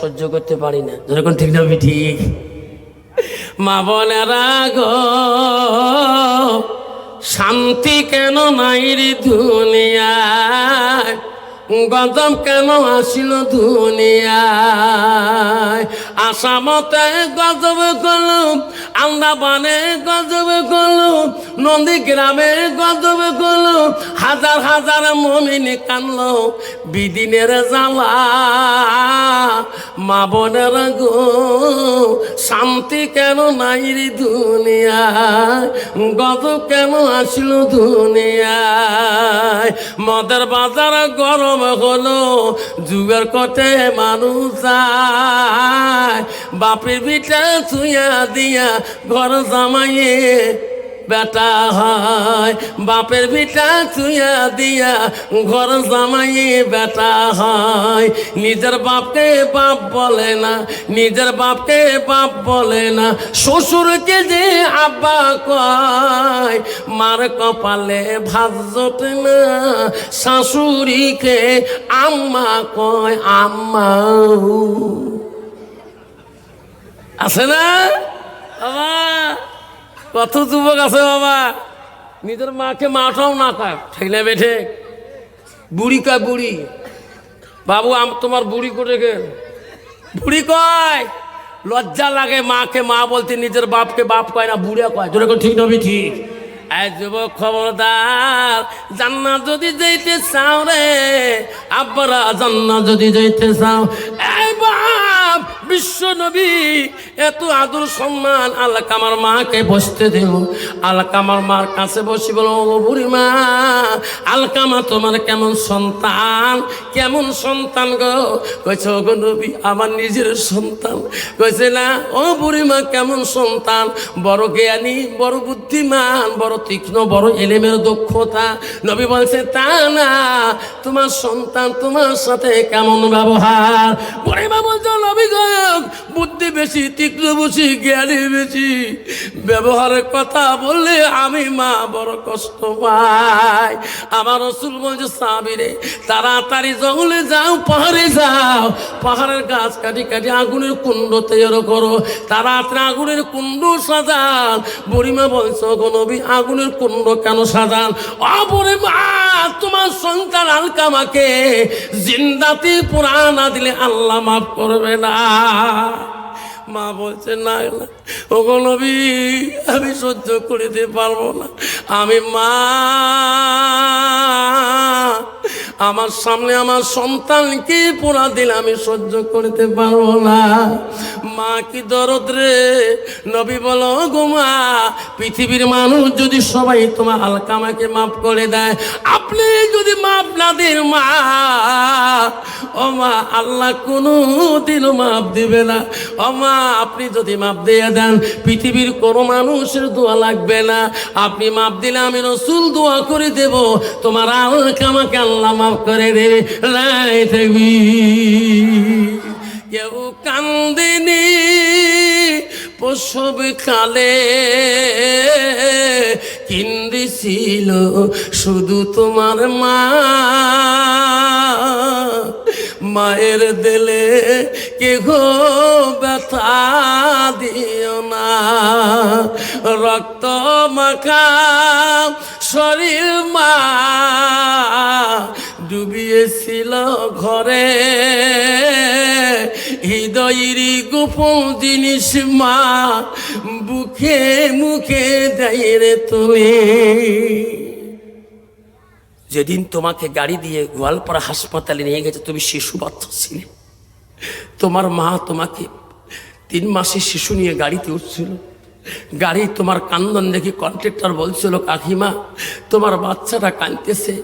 সহ্য করতে পারি না। যেরকম ঠিক না ঠিক? মা বোনেরা গো শান্তি কেন নাই রে দুনিয়ায়? গজব কেন আসিল দুনিয়ায়? আসামতে গজব গলু আন্দাবানে গজব নদী গ্রামে গজব গলু হাজার হাজার মমিন কানলো। বিদিনের জ্বালা, মা গো, শান্তি কেন নাই রে দুনিয়ায়? গজব কেন আসিল দুনিয়ায়? মদের বাজার গরম হলো, যুগের কটে মানুষ বাপের বিটা ছুঁয়া দিয়া ঘর জামাইয়ে বেটা হয়, বাপের বিটা চুয়া দিয়া ঘর জামাই বেটা হয়। নিজের বাপকে বাপ বলে না, নিজের বাপকে বাপ বলে না। শ্বশুরকে যে আব্বা কয়, মার কপালে ভাত জোটে না। শাশুড়িকে আম্মা কয়, আম্মা। আছে না? বাবা। কত যুবক আছে বাবা? নিজের মাকে মাটাও না ঠিক না বেঠে? বুড়ি কয় বুড়ি? বাবু, আম, তোমার বুড়ি করে গেল? বুড়ি কয়, লজ্জা লাগে মাকে, মা বলতে নিজের বাপকে বাপ কয় না, বুড়িয়া কয়। তোর ঠিক নবি ঠিক যুবক খবরদার, জান্নাত যদি যাইতে চাও রে, আব্বারা জান্নাত যদি যাইতে চাও বিশ্ব নবী, এত আদর সম্মান, আল্লাহ আমার মাকে বসতে দেব। আল্লাহ আমার মার কাছে বসি বলো বুড়ি মা আলকামা তোমার কেমন সন্তান কেমন সন্তান গো? কইছে ও নবী, আমার নিজের সন্তান। কইছে, না, ও বুড়ি মা, কেমন সন্তান? বড় জ্ঞানী, বড় বুদ্ধিমান, বড় তীক্ষ্ণ, বড় এলেমের দক্ষতা। নবী বলছে, তা না, তোমার সন্তান তোমার সাথে কেমন ব্যবহার? বুড়ি মা বলছে, নবী গো বুদ্ধি বেশি, তীক্ষ্ণ বেশি জ্ঞানী বেশি। ব্যবহারের কথা বললে আমি মা বড় কষ্ট পাই। আমার রসুল বলছে সাবিরে তাড়াতাড়ি জঙ্গলে যাও, পাহাড়ে যাও। পাহাড়ের গাছ কাটি কাটি আগুনের কুণ্ড তৈরি করো। তাড়াতাড়ি আগুনের কুণ্ড সাজান। বুড়িমা বলছ নবী, আগুনের কুণ্ড কেন সাজান? অপরিমা তোমার সন্তান আলকামাকে জিন্দাতি পুরানা দিলে আল্লাহ মাফ করবে না। মা বলছে না ও নবী আমি সহ্য করে দিতে পারব না। আমি মা আমার সামনে আমার সন্তানকে পোড়া দিলে আমি সহ্য করতে পারব না। মা, কি দরদ রে? নবী বলো, গো মা, পৃথিবীর মানুষ যদি সবাই তোমার আলকামাকে মাফ করে দেয়, আপনি যদি মাফ না দেন, মা, ও মা, আল্লাহ কোনো দিনও মাফ দিবে না। ও মা, আপনি যদি মাপ দিয়ে দেন, পৃথিবীর কোনো মানুষের দোয়া লাগবে না। আপনি মাপ দিলে আমি রসুল দোয়া করে দেব। তোমার আলক আমাকে আল্লাহ মাফ করে দে রায় থাকবি। কেউ কান্দিনি প্রসব কালে কিন্দিছিল শুধু তোমার মা। মায়ের দিলে কে গো ব্যথা দিও না। রক্ত মাখা শরীর মা ডুবিয়েছিল ঘরে। হৃদয়েরই গোপন জিনিস মা বুকে মুখে দেয় রে তুমি। যেদিন তোমাকে গাড়ি দিয়ে গোয়ালপাড়া হাসপাতালে নিয়ে গেছে, তুমি শিশু বাচ্চা ছিলে। তোমার মা তোমাকে তিন মাসের শিশু নিয়ে গাড়িতে উঠছিল। গাড়ি তোমার কান্দন দেখি কন্ট্রাক্টর বলছিল, কাকিমা, তোমার বাচ্চাটা কাঁদতেছে।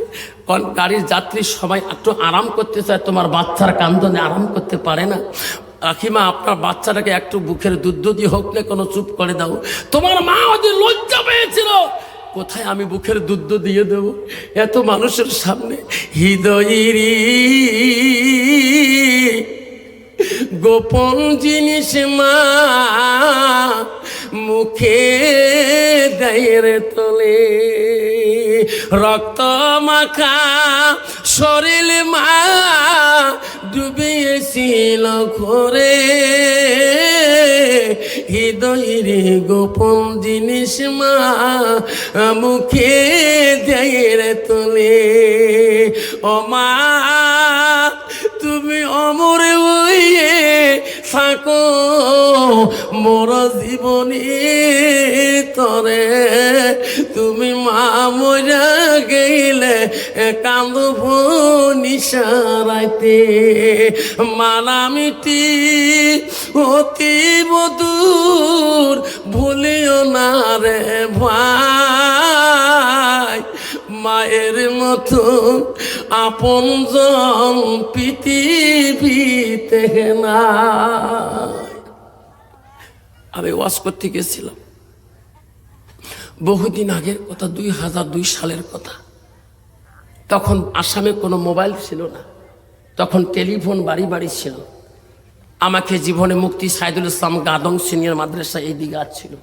গাড়ির যাত্রী সবাই একটু আরাম করতে চায়, তোমার বাচ্চার কান্দনে আরাম করতে পারে না। কাকিমা, আপনার বাচ্চাটাকে একটু বুকের দুধ দিয়ে হোক না কোনো, চুপ করে দাও। তোমার মা ওদের লজ্জা পেয়েছিল। কোথায় আমি বুকের দুধ দিয়ে দেব? এত মানুষের সামনে হৃদয়েরই গোপন জিনিস মা মুখে দেয়ের তোলে রক্ত মাখা শরীর মা ডুবিয়েছিল ঘরে। হৃদয়ের গোপন জিনিস মা মুখে দেয়ের তোলে। ও মা মোর জীবনী তরে। তুমি মা মজা গেলে কান্দব নিশারাইতে। মানামিটি অতি বদূর ভুলিও না রে ভাই। মায়ের মতো আপন জন পৃথিবীতে না। আমি ওয়াশ করতে গেছিলাম। বহুদিন আগের কথা, দুই হাজার দুই সালের কথা। তখন আসামে কোনো মোবাইল ছিল না। তখন টেলিফোন বাড়ি বাড়ি ছিল। আমাকে জীবনে মুক্তি সাইদুল ইসলাম গাদং সিনিয়র মাদ্রাসা এই দিকে ছিল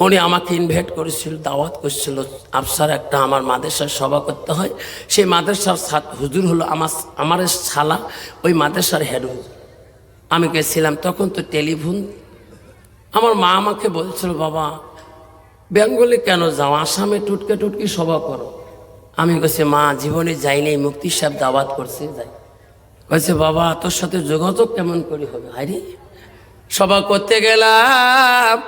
উনি আমাকে ইনভাইট করেছিল, দাওয়াত করছিল, আফসার, একটা আমার মাদ্রাসার সভা করতে হয়। সেই মাদ্রাসার হুজুর হলো আমার আমার ছালা ওই মাদ্রাসার হেড হুজুর। আমি গেছিলাম, তখন তো টেলিফোন আমার মা আমাকে বলছিল, বাবা, বেঙ্গলে কেন যাও? আসামে টুটকে টুটকি সভা করো। আমি কইছি, মা, জীবনে যাইনি, মুক্তি সাহেব দাওয়াত করছে, যাই। কইছে, বাবা, তোর সাথে যোগাযোগ কেমন করে হবে? আরে, সভা করতে গেলাম।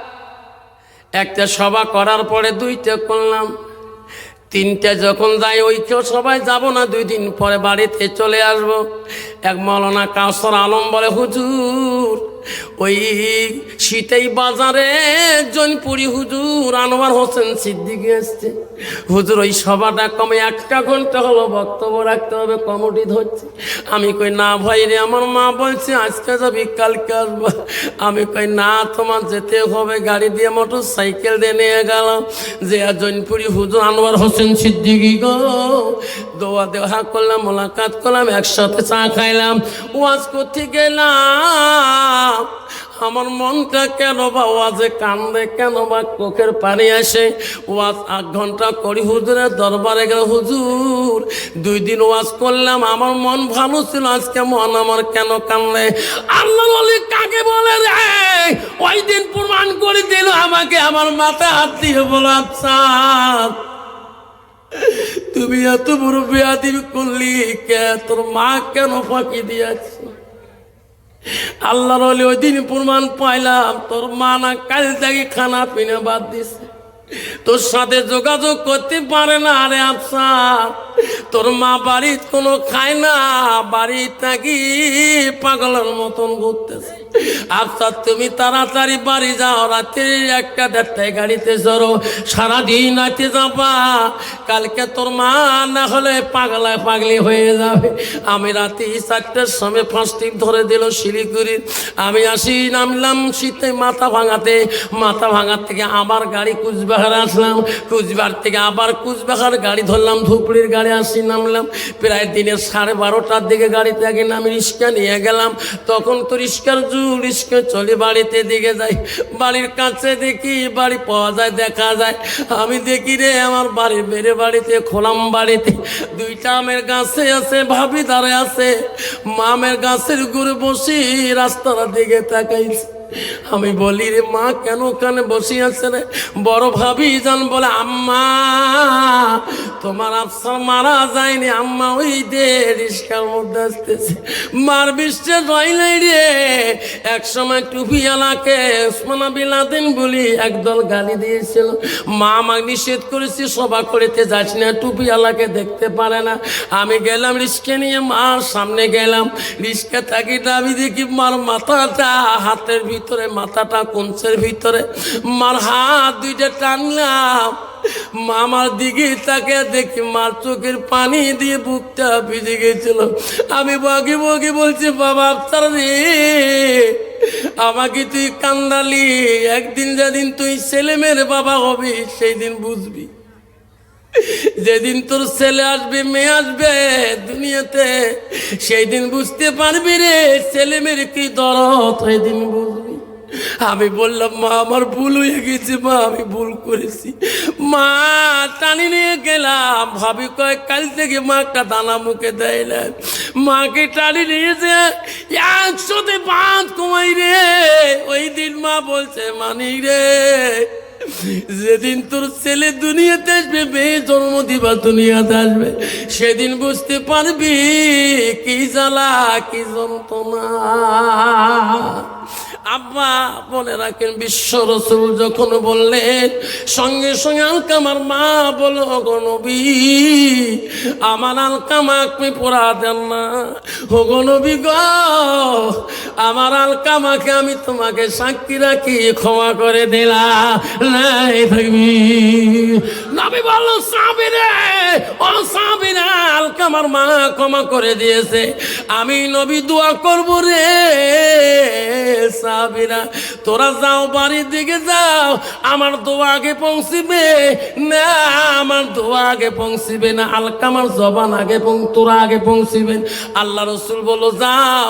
একটা সভা করার পরে দুইটা করলাম। তিনটা যখন যাই, ওই কেউ সবাই যাব না, দুই দিন পরে বাড়িতে চলে আসব। এক মৌলানা কাউসর আলম বলে, হুজুর ওই শীতেই বাজারে জৈনপুরি হুজুর আনোয়ার হোসেন সিদ্দিকি আসছে হুজুর, ওই সভাটা কমে একটা ঘণ্টা হলো, বক্তব্য রাখতে হবে, কমিটি ধরছে। আমি কই, না ভাই রে, আমার মা বলছে আজকে যাবি, কালকে আসব। আমি কই, না, তোমার যেতে হবে, গাড়ি দিয়ে মোটর সাইকেল দিয়ে নিয়ে গেলাম। যে জৈনপুরি হুজুর আনোয়ার হোসেন সিদ্দিকি গো, দোয়া দেওয়া করলাম, মোলাকাত করলাম, একসাথে চা খাইলাম। ওয়াজ করতে গেলাম আমার মনটা কেন বা ওয়াজে কান্দে, কেন বা চোখের পানি আসে? ওয়াজ আধ ঘণ্টা করি হুজুরের দরবারে গেল, হুজুর, দুই দিন ওয়াজ করলাম, আমার মন ভালো ছিল, আজকে মন আমার কেন কান্দে? আল্লাহ বলে কাকে বলে রে? ওই দিন প্রমাণ করে দিল আমাকে, আমার মাথা হাত দিয়ে বলো আচ্ছা তুমি এত বড় বেয়াদি করলি, কে তোর মা কেন ফাঁকি দিয়েছে? আল্লাহর ওই দিন প্রমাণ পাইলাম, তোর মা না কাল থেকে খানা পিনা বাদ দিছে। তোর সাথে যোগাযোগ করতে পারে না আরে আফসা তোর মা বাড়ির কোনো খায় না বাড়ি থাকি পাগলের মতন ঘুরতেছে। আফসা তুমি তাড়াতাড়ি বাড়ি যাও রাত্রি একটা দেড়টায় গাড়িতে চড়ো, সারাদিন রাতে যাবা। কালকে তোর মা না হলে পাগলায় পাগলি হয়ে যাবে। আমি রাতে চারটার সময় ফার্স্ট ধরে দিল শিলিগুড়ির আমি আসি, নামলাম শীতে মাথা ভাঙাতে। মাথা ভাঙার থেকে আবার গাড়ি কুচবিহার আসলাম। কুচবিহার থেকে আবার কুচবিহার গাড়ি ধরলাম, ধুপড়ির গাড়ি আসি, নামলাম। প্রায় দিনের সাড়ে বারোটার দিকে গাড়িতে আগে নামি রিক্সা নিয়ে গেলাম। তখন তো রিক্সার জু রিক্সা চলে বাড়িতে দিকে যাই। বাড়ির কাছে দেখি বাড়ি পাওয়া যায়, দেখা যায়। আমি দেখি রে, আমার বাড়ির বেড়ে বাড়িতে, খোলাম বাড়িতে। দুইটা আমের গাছে আছে, ভাবি দাঁড়ে আছে। মামের গাছের গুড়ে বসি রাস্তার দিকে তাকাইছি। আমি বলি রে মা, কেন ওখানে বসে আছে রে? বড় ভাবি যান বলে, আম্মা, তোমার আফসার মারা যায়নি, আম্মা ওই দে রিস্কার মধ্যে আসতেছে। মার বিশ্বাস হয় নাই রে এক সময় টুপিওয়ালাকে ওসমানা বিলাদিন বলি একদল গালি দিয়েছিল। মা আমাকে নিষেধ করেছি, সভা করেতে যাস না, টুপিওয়ালাকে দেখতে পারে না। আমি গেলাম রিস্কে নিয়ে, মার সামনে গেলাম। রিস্কে থাকি আমি দেখি মার মাথাটা হাতের ভিতরে মাথাটা কঞ্চের ভিতরে। মার হাত দুইটা টানলাম। মামার দিকে তাকে দেখি মার চোখের পানি দিয়ে বুকটা ভিজে গেছিল। আমি বগে বগে বলছি, বাবা আফতার রে, আমাকে তুই কান্দালি। একদিন যেদিন তুই ছেলে মেয়ের বাবা হবি সেই দিন বুঝবি। যেদিন তোর ছেলে আসবে, মেয়ে আসবে দুনিয়াতে সেই দিন বুঝতে পারবি রে, ছেলে মেয়ের কি দরদ সেই দিন বুঝবি। আমি বললাম, মা, আমার ভুল হয়ে গেছে, মা, আমি ভুল করেছি। মা টানি নিয়ে গেলাম। ভাবি কয়, কাল থেকে মা একটা দানা মুখে দেয় না। মাকে টানি নিয়েছে একশোতে পাঁচ কমাই রে। ওই দিন মা বলছে, মানি রে, যেদিন তোর ছেলে দুনিয়াতে আসবে, মেয়ে জন্ম দিবা দুনিয়াতে আসবে, সেদিন বুঝতে পারবি কি জ্বালা, কি যন্ত্রণা। আব্বা মনে রাখেন বিশ্ব রসুল যখন বললেন, সঙ্গে সঙ্গে আলকামার মা বলো গণবী আমার আলকামা আপনি পড়া দেন না। ও গণবী গ, আমার আলকামাকে আমি তোমাকে সাক্ষী রাখি, ক্ষমা করে দিলাম। নাই থাকবি। নবী বলল, সাবিরে, ও সাবিরা, আলকামার মা ক্ষমা করে দিয়েছে। আমি নবী দোয়া করব রে সাবিরা। তোরা যাও বাড়ির দিকে যাও, আমার দোয়া আগে পৌঁছিবে না, আমার দোয়া আগে পৌঁছিবে না। আলকামার জবান আগে তোরা আগে পৌঁছিবেন। আল্লাহ রসুল বলো যাও।